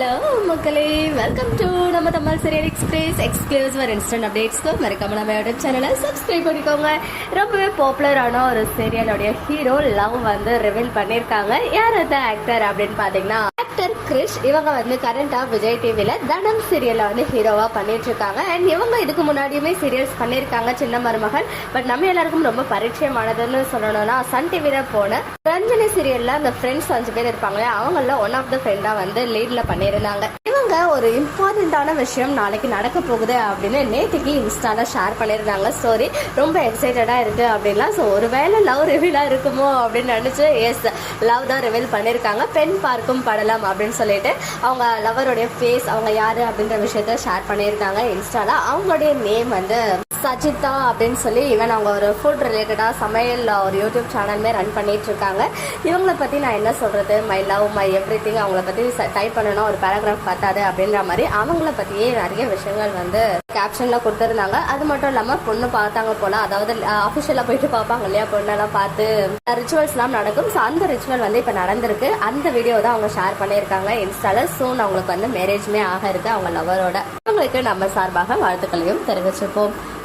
Hello மக்களே welcome to நம்ம Tamil serial express exclusive instant அப்டேட்ஸ்க்கு மறக்காம நம்ம யூடியூப் சேனலை சப்ஸ்கிரைப் பண்ணிக்கோங்க. ரொம்பவே பாப்புலரான ஒரு சீரியலோடைய ஹீரோ லவ் வந்து ரிவீல் பண்ணியிருக்காங்க யார் அந்த ஆக்டர் அப்படின்னு பார்த்தீங்கன்னா ஆக்டர் கிரிஷ் இவங்க வந்து கரண்டா விஜய் டிவில தனம் சீரியல்ல வந்து ஹீரோவா பண்ணிட்டு இருக்காங்க அண்ட் இவங்க இதுக்கு முன்னாடியுமே சீரியல்ஸ் பண்ணியிருக்காங்க சின்ன மருமகன். பட் நம்ம எல்லாருக்கும் ரொம்ப பரிச்சயமானதுன்னு சொல்லணும்னா சன் டிவில போன ரஞ்சனி சீரியல்ல அந்த ஃப்ரெண்ட்ஸ் அஞ்சு பேர் இருப்பாங்களே அவங்கள ஒன் ஆஃப் த ஃப்ரெண்டா வந்து லீட்ல பண்ணியிருந்தாங்க. இவங்க ஒரு இம்பார்ட்டண்ட்டான விஷயம் நாளைக்கு நடக்க போகுது அப்படின்னு நேற்றுக்கு இன்ஸ்டால ஷேர் பண்ணியிருந்தாங்க. ஸ்டோரி ரொம்ப எக்ஸைட்டடா இருக்கு அப்படின்லாம். ஸோ ஒருவேளை லவ் ரிவீலா இருக்குமோ அப்படின்னு நினைச்சு எஸ் லவ் தான் ரிவீல் பண்ணியிருக்காங்க. பெண் பார்க்கும் படலாம் அப்படின்னு சொல்லிட்டு அவங்க லவருடைய ஃபேஸ் அவங்க யார் அப்படின்ற விஷயத்த ஷேர் பண்ணியிருக்காங்க இன்ஸ்டாவில் அவங்களுடைய நேம் வந்து சஜிதா அப்படின்னு சொல்லி ஈவன் அவங்க ஒரு ஃபுட் ரிலேட்டடாக சமையல் ஒரு யூடியூப் சேனலுமே ரன் பண்ணிகிட்டு இருக்காங்க இவங்கள பற்றி நான் என்ன சொல்கிறது my love my everything அவங்கள பற்றி டைப் பண்ணணும் ஒரு பேராகிராஃப் பார்த்தாது அப்படின்ற மாதிரி அவங்கள பற்றியே நிறைய விஷயங்கள் வந்து கேப்ஷனில் கொடுத்துருந்தாங்க. அது மட்டும் இல்லாமல் பொண்ணு பார்த்தாங்க போல அதாவது அஃபிஷியலாக போயிட்டு பார்ப்பாங்க இல்லையா பொண்ணெல்லாம் பார்த்து. ரிச்சுவல்ஸ்லாம் நடக்கும். ஸோ அந்த ரிச்சுவல் வந்து இப்போ நடந்திருக்கு. அந்த வீடியோ தான் அவங்க ஷேர் பண்ணியிருக்காங்க. இன்ஸ்டால சூன் அவங்களுக்கு வந்து மேரேஜ்மே ஆக இருக்கு. அவங்க லவரோட அவங்களுக்கு நம்ம சார்பாக வாழ்த்துக்களையும் தெரிவிச்சிருப்போம்